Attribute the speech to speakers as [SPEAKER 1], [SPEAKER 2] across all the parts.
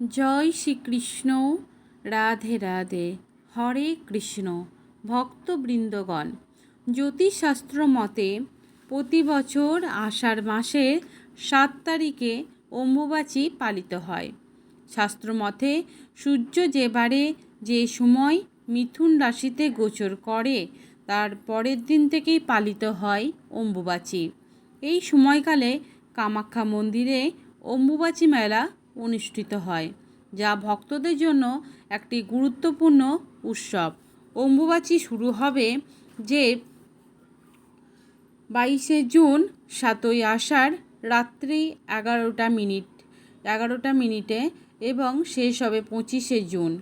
[SPEAKER 1] জয় শ্রীকৃষ্ণ, রাধে রাধে। হরে কৃষ্ণ, ভক্তবৃন্দগণ। জ্যোতিষশাস্ত্র মতে প্রতি বছর আষাঢ় মাসের সাত তারিখে অম্বুবাচী পালিত হয়। শাস্ত্রমতে সূর্য যেবারে যে সময় মিথুন রাশিতে গোচর করে, তার পরের দিন থেকেই পালিত হয় অম্বুবাচী। এই সময়কালে কামাখ্যা মন্দিরে অম্বুবাচী মেলা অনুষ্ঠিত হয়, যা ভক্তদের জন্য একটি গুরুত্বপূর্ণ উৎসব। অম্বুবাচী শুরু হবে যে বাইশে জুন, সাতই আষাঢ়, রাত্রি এগারোটা মিনিট, এগারোটা মিনিটে এবং শেষ হবে পঁচিশে জুন।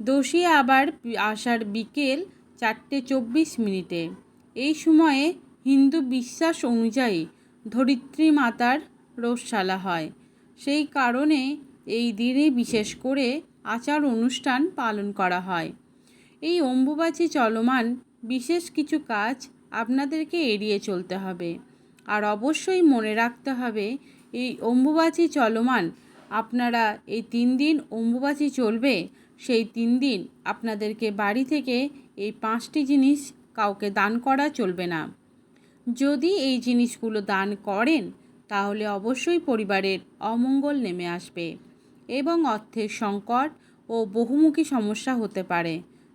[SPEAKER 1] দোষী আবার আষাঢ় বিকেল চারটে চব্বিশ মিনিটে। এই সময়ে হিন্দু বিশ্বাস অনুযায়ী ধরিত্রী মাতার রোষশালা হয়। সেই কারণে এই দিনে বিশেষ করে আচার অনুষ্ঠান পালন করা হয়। এই অম্বুবাচী চলমান বিশেষ কিছু কাজ আপনাদেরকে এড়িয়ে চলতে হবে। আর অবশ্যই মনে রাখতে হবে, এই অম্বুবাচী চলমান আপনারা এই তিন দিন অম্বুবাচী চলবে, সেই তিন দিন আপনাদেরকে বাড়ি থেকে এই পাঁচটি জিনিস কাউকে দান করা চলবে না। যদি এই জিনিসগুলো দান করেন তাহলে অবশ্যই পরিবারের অমঙ্গল নেমে আসবে এবং অর্থের সংকট ও বহুমুখী সমস্যা হতে পারে।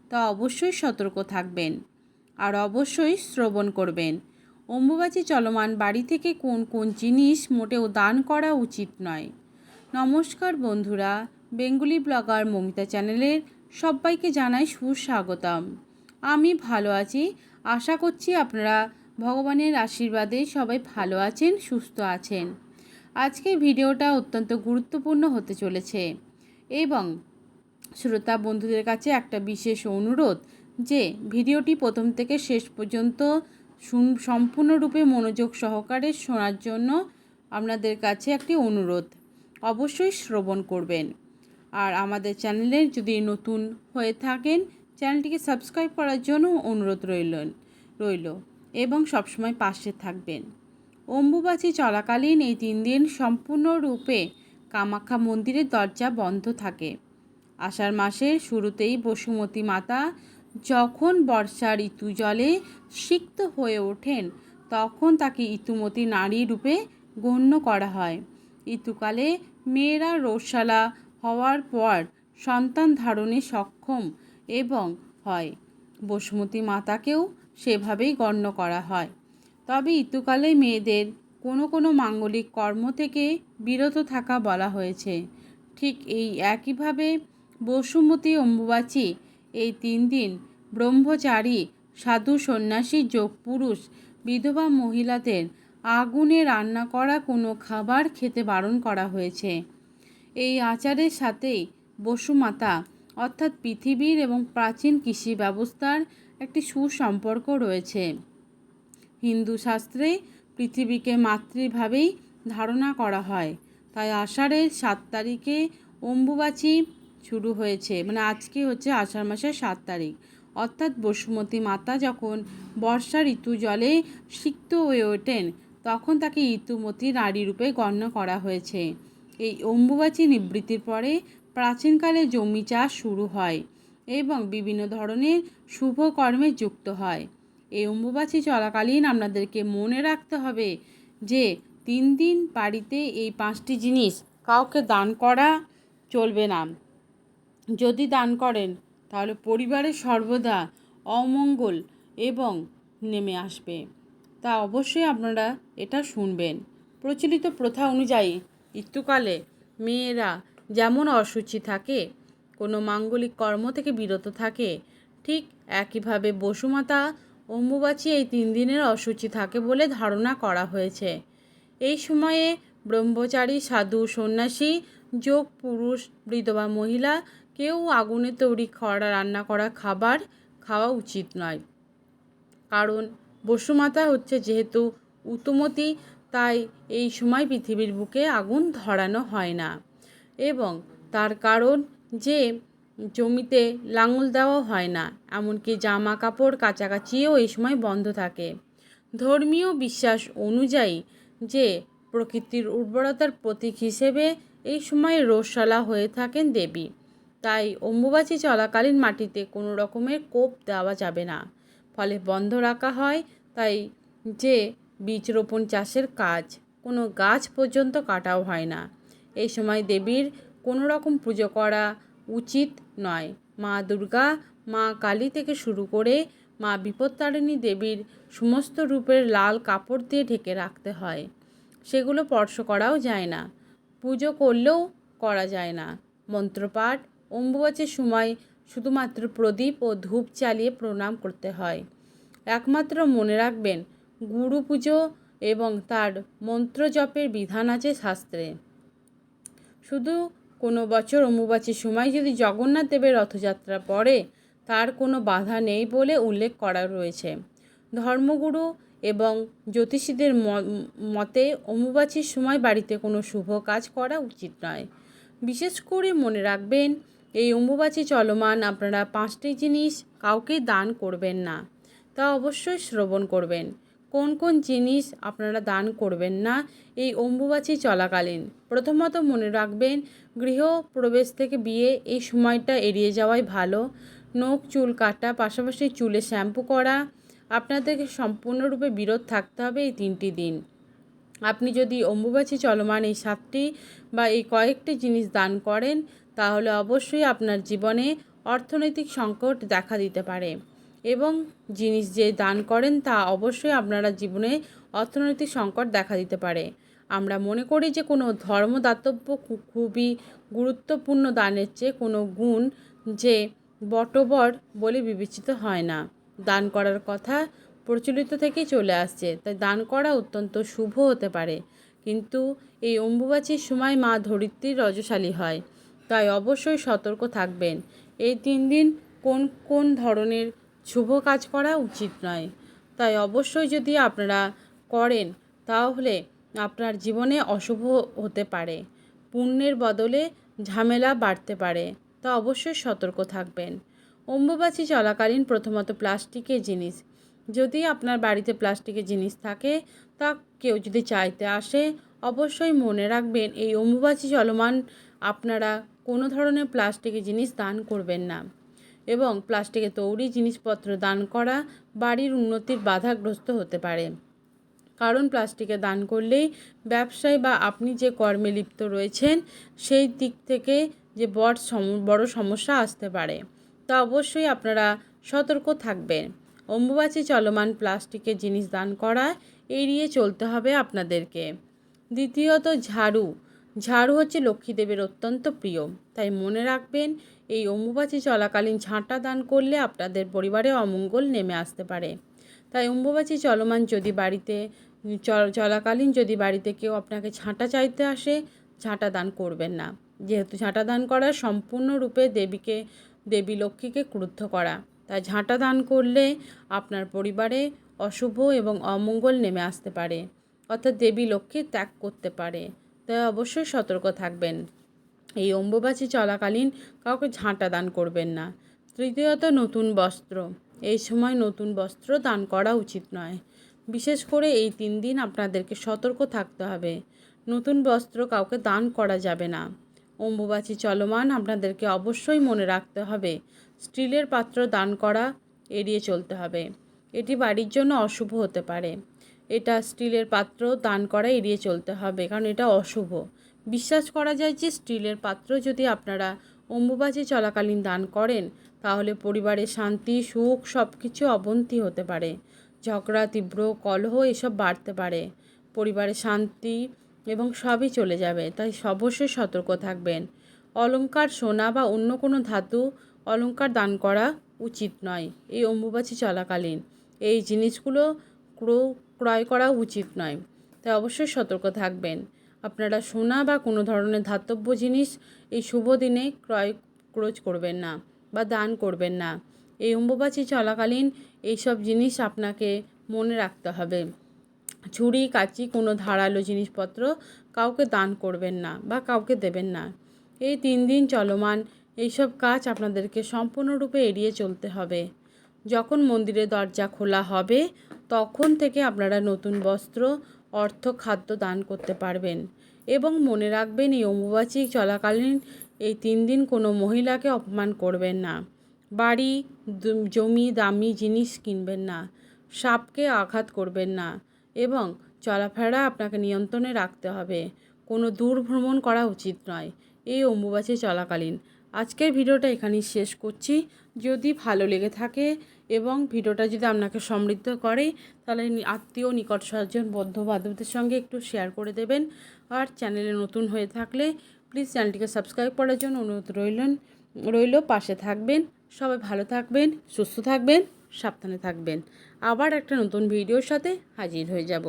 [SPEAKER 1] তা অবশ্যই সতর্ক থাকবেন আর অবশ্যই শ্রবণ করবেন। অম্বুবাচী চলমান বাড়ি থেকে কোন কোন জিনিস মোটেও দান করা উচিত নয়। নমস্কার বন্ধুরা, বেঙ্গুলি ব্লগার মমিতা চ্যানেলের সবাইকে জানাই সুস্বাগতম। আমি ভালো আছি। আশা করছি আপনারা ভগবানের আশীর্বাদে সবাই ভালো আছেন, সুস্থ আছেন। আজকে ভিডিওটা অত্যন্ত গুরুত্বপূর্ণ হতে চলেছে এবং শ্রোতা বন্ধুদের কাছে একটা বিশেষ অনুরোধ যে ভিডিওটি প্রথম থেকে শেষ পর্যন্ত সম্পূর্ণরূপে মনোযোগ সহকারে শোনার জন্য আপনাদের কাছে একটি অনুরোধ। অবশ্যই শ্রবণ করবেন। আর আমাদের চ্যানেলে যদি নতুন হয়ে থাকেন, চ্যানেলটিকে সাবস্ক্রাইব করার জন্য অনুরোধ রইল রইল। এবং সবসময় পাশে থাকবেন। অম্বুবাচী চলাকালীন এই তিন দিন সম্পূর্ণরূপে কামাখ্যা মন্দিরের দরজা বন্ধ থাকে। আষাঢ় মাসের শুরুতেই বসুমতী মাতা যখন বর্ষার ঋতু জলে সিক্ত হয়ে ওঠেন, তখন তাকে ইতুমতি নারী রূপে গণ্য করা হয়। ঋতুকালে মেয়েরা রোসালা হওয়ার পর সন্তান ধারণে সক্ষম এবং হয়। বসুমতী মাতাকেও সেভাবেই গণ্য করা হয়। তবে ঋতুকালে মেয়েদের কোনো কোনো মাঙ্গলিক কর্ম থেকে বিরত থাকা বলা হয়েছে। ঠিক এই একইভাবে বসুমতী অম্বুবাচী এই তিন দিন ব্রহ্মচারী, সাধু সন্ন্যাসী যোগ পুরুষ বিধবা মহিলাদের আগুনে রান্না করা কোনো খাবার খেতে বারণ করা হয়েছে। এই আচারের সাথেই বসুমাতা অর্থাৎ পৃথিবীর এবং প্রাচীন কৃষি ব্যবস্থার একটি সুসম্পর্ক রয়েছে। হিন্দু শাস্ত্রে পৃথিবীকে মাতৃভাবেই ধারণা করা হয়। তাই আষাঢ়ের সাত তারিখে অম্বুবাচী শুরু হয়েছে। মানে আজকে হচ্ছে আষাঢ় মাসের সাত তারিখ। অর্থাৎ বসুমতী মাতা যখন বর্ষা ঋতু জলে সিক্ত হয়ে ওঠেন, তখন তাকে ঋতুমতী নারী রূপে গণ্য করা হয়েছে। এই অম্বুবাচী নিবৃত্তির পরে প্রাচীনকালে জমি চাষ শুরু হয় এবং বিভিন্ন ধরনের শুভ কর্মে যুক্ত হয়। এই অম্বুবাচী চলাকালীন আপনাদেরকে মনে রাখতে হবে যে তিন দিন বাড়িতে এই পাঁচটি জিনিস কাউকে দান করা চলবে না। যদি দান করেন, তাহলে পরিবারের সর্বদা অমঙ্গল এবং নেমে আসবে। তা অবশ্যই আপনারা এটা শুনবেন। প্রচলিত প্রথা অনুযায়ী ঋতুকালে মেয়েরা যেমন অসুচি থাকে, কোনো মাঙ্গলিক কর্ম থেকে বিরত থাকে, ঠিক একইভাবে বসুমাতা অম্বুবাচী এই তিন দিনের অসুচি থাকে বলে ধারণা করা হয়েছে। এই সময়ে ব্রহ্মচারী, সাধু, সন্ন্যাসী, যোগ, পুরুষ, বিধবা, মহিলা কেউ আগুনে তৈরি করা রান্না করা খাবার খাওয়া উচিত নয়। কারণ বসুমাতা হচ্ছে যেহেতু উতুমতি, তাই এই সময় পৃথিবীর বুকে আগুন ধরানো হয় না। এবং তার কারণ যে জমিতে লাঙল দেওয়া হয় না, এমনকি জামা কাপড় কাচাকাচিও এই সময় বন্ধ থাকে। ধর্মীয় বিশ্বাস অনুযায়ী যে প্রকৃতির উর্বরতার প্রতীক হিসেবে এই সময় রোষশালা হয়ে থাকেন দেবী, তাই অম্বুবাচী চলাকালীন মাটিতে কোনো রকমের কোপ দেওয়া যাবে না। ফলে বন্ধ রাখা হয়, তাই যে বীজ রোপণ চাষের কাজ কোনো গাছ পর্যন্ত কাটাও হয় না। এই সময় দেবীর কোনো রকম পুজো করা উচিত নয়। মা দুর্গা, মা কালী থেকে শুরু করে মা বিপত্তারিণী দেবীর সমস্ত রূপের লাল কাপড় দিয়ে ঢেকে রাখতে হয়। সেগুলো স্পর্শ করাও যায় না। পুজো করলেও করা যায় না। মন্ত্রপাঠ, অম্বুবাচের সময় শুধুমাত্র প্রদীপ ও ধূপ চালিয়ে প্রণাম করতে হয়। একমাত্র মনে রাখবেন গুরু পুজো এবং তার মন্ত্র জপের বিধান আছে শাস্ত্রে। শুধু কোনো বছর অম্বুবাচীর সময় যদি জগন্নাথ দেবের রথযাত্রা পড়ে, তার কোনো বাধা নেই বলে উল্লেখ করা রয়েছে। ধর্মগুরু এবং জ্যোতিষীদের মতে অম্বুবাচীর সময় বাড়িতে কোনো শুভ কাজ করা উচিত নয়। বিশেষ করে মনে রাখবেন, এই অম্বুবাচী চলমান আপনারা পাঁচটি জিনিস কাউকে দান করবেন না, তা অবশ্যই শ্রবণ করবেন। কোন কোন জিনিস আপনারা দান করবেন না, এই অম্বুবাচী চলাকালীন। প্রথমত মনে রাখবেন, গৃহ প্রবেশ থেকে বিয়ে এই সময়টা এড়িয়ে যাওয়াই ভালো। নখ, চুল কাটা, পাশাপাশি চুলে শ্যাম্পু করা, আপনাদেরকে সম্পূর্ণরূপে বিরত থাকতে হবে এই তিনটি দিন। আপনি যদি অম্বুবাচী চলমান এই সাতটি বা এই কয়েকটি জিনিস দান করেন, তাহলে অবশ্যই আপনার জীবনে অর্থনৈতিক সংকট দেখা দিতে পারে। এবং জিনিস যে দান করেন তা অবশ্যই আপনারা জীবনে অর্থনৈতিক সংকট দেখা দিতে পারে। আমরা মনে করি যে কোনো ধর্ম দাতব্য খুবই গুরুত্বপূর্ণ দানের চেয়ে কোনো গুণ যে বটবর বলে বিবেচিত হয় না। দান করার কথা প্রচলিত থেকেই চলে আসছে, তাই দান করা অত্যন্ত শুভ হতে পারে। কিন্তু এই অম্বুবাচীর সময় মা ধরিত্রী রজশালী হয়, তাই অবশ্যই সতর্ক থাকবেন। এই তিন দিন কোন কোন ধরনের শুভ কাজ করা উচিত নয়। তাই অবশ্যই যদি আপনারা করেন, তাহলে আপনার জীবনে অশুভ হতে পারে। পুণ্যের বদলে ঝামেলা বাড়তে পারে। তা অবশ্যই সতর্ক থাকবেন। অম্বুবাচী চলাকালীন প্রথমত প্লাস্টিকের জিনিস। যদি আপনার বাড়িতে প্লাস্টিকের জিনিস থাকে, তা কেউ যদি চাইতে আসে, অবশ্যই মনে রাখবেন, এই অম্বুবাচী চলমান আপনারা কোনো ধরনের প্লাস্টিকের জিনিস দান করবেন না। এবং প্লাস্টিকে তৈরি জিনিসপত্র দান করা বাড়ির উন্নতির বাধাগ্রস্ত হতে পারে। কারণ প্লাস্টিকে দান করলেই ব্যবসায় বা আপনি যে কর্মে লিপ্ত রয়েছেন, সেই দিক থেকে যে বড় বড় সমস্যা আসতে পারে। তা অবশ্যই আপনারা সতর্ক থাকবেন। অম্বুবাচী চলমান প্লাস্টিকের জিনিস দান করা এড়িয়ে চলতে হবে আপনাদেরকে। দ্বিতীয়ত, ঝাড়ু। ঝাড়ু হচ্ছে লক্ষ্মীদেবের অত্যন্ত প্রিয়। তাই মনে রাখবেন, এই অম্বুবাচী চলাকালীন ঝাঁটা দান করলে আপনাদের পরিবারে অমঙ্গল নেমে আসতে পারে। তাই অম্বুবাচী চলমান যদি বাড়িতে চলাকালীন যদি বাড়িতে কেউ আপনাকে ঝাঁটা চাইতে আসে, ঝাঁটা দান করবেন না। যেহেতু ঝাঁটা দান করা সম্পূর্ণরূপে দেবীকে, দেবী লক্ষ্মীকে ক্রুদ্ধ করা। তাই ঝাঁটা দান করলে আপনার পরিবারে অশুভ এবং অমঙ্গল নেমে আসতে পারে। অর্থাৎ দেবী লক্ষ্মী ত্যাগ করতে পারে। তাই অবশ্যই সতর্ক থাকবেন। এই অম্বুবাচী চলাকালীন কাউকে ঝাঁটা দান করবেন না। তৃতীয়ত, নতুন বস্ত্র। এই সময় নতুন বস্ত্র দান করা উচিত নয়। বিশেষ করে এই তিন দিন আপনাদেরকে সতর্ক থাকতে হবে। নতুন বস্ত্র কাউকে দান করা যাবে না। অম্বুবাচী চলমান আপনাদেরকে অবশ্যই মনে রাখতে হবে। স্টিলের পাত্র দান করা এড়িয়ে চলতে হবে। এটি বাড়ির জন্য অশুভ হতে পারে। এটা স্টিলের পাত্র দান করা এড়িয়ে চলতে হবে, কারণ এটা অশুভ। বিশ্বাস করা যায় যে স্টিলের পাত্র যদি আপনারা অম্বুবাচী চলাকালীন দান করেন, তাহলে পরিবারে শান্তি, সুখ সব কিছু অবনতি হতে পারে। ঝগড়া, তীব্র কলহ এসব বাড়তে পারে। পরিবারে শান্তি এবং সবই চলে যাবে, তাই অবশ্যই সতর্ক থাকবেন। অলঙ্কার সোনা বা অন্য কোনো ধাতু অলঙ্কার দান করা উচিত নয়, এই অম্বুবাচী চলাকালীন। এই জিনিসগুলো ক্রয় করা উচিত নয়। তাই অবশ্যই সতর্ক থাকবেন। আপনারা সোনা বা কোনো ধরনের ধাতব্য জিনিস এই শুভ দিনে ক্রয়, ক্রোচ করবেন না বা দান করবেন না। এই অম্বুবাচী চলাকালীন এইসব জিনিস আপনাকে মনে রাখতে হবে। ছুরি, কাচি, কোনো ধারালো জিনিসপত্র কাউকে দান করবেন না বা কাউকে দেবেন না। এই তিন দিন চলমান এইসব কাজ আপনাদেরকে সম্পূর্ণরূপে এড়িয়ে চলতে হবে। যখন মন্দিরের দরজা খোলা হবে, তখন থেকে আপনারা নতুন বস্ত্র, অর্থ খাদ্য দান করতে পারবেন। এবং মনে রাখবেন, এই অম্বুবাচী চলাকালীন এই তিন দিন কোনো মহিলাকে অপমান করবেন না। বাড়ি জমি, দামি জিনিস কিনবেন না। সাপকে আঘাত করবেন না। এবং চলাফেরা আপনাকে নিয়ন্ত্রণে রাখতে হবে। কোনো দূর ভ্রমণ করা উচিত নয় এই অম্বুবাচী চলাকালীন। আজকের ভিডিওটা এখানেই শেষ করছি। যদি ভালো লেগে থাকে এবং ভিডিওটা যদি আপনাকে সমৃদ্ধ করে, তাহলে আত্মীয়, নিকট স্বজন বন্ধু বান্ধবদের সঙ্গে একটু শেয়ার করে দেবেন। আর চ্যানেলে নতুন হয়ে থাকলে প্লিজ চ্যানেলটিকে সাবস্ক্রাইব করার জন্য অনুরোধ রইলেন, রইল, পাশে থাকবেন। সবাই ভালো থাকবেন, সুস্থ থাকবেন, সাবধানে থাকবেন। আবার একটা নতুন ভিডিওর সাথে হাজির হয়ে যাব।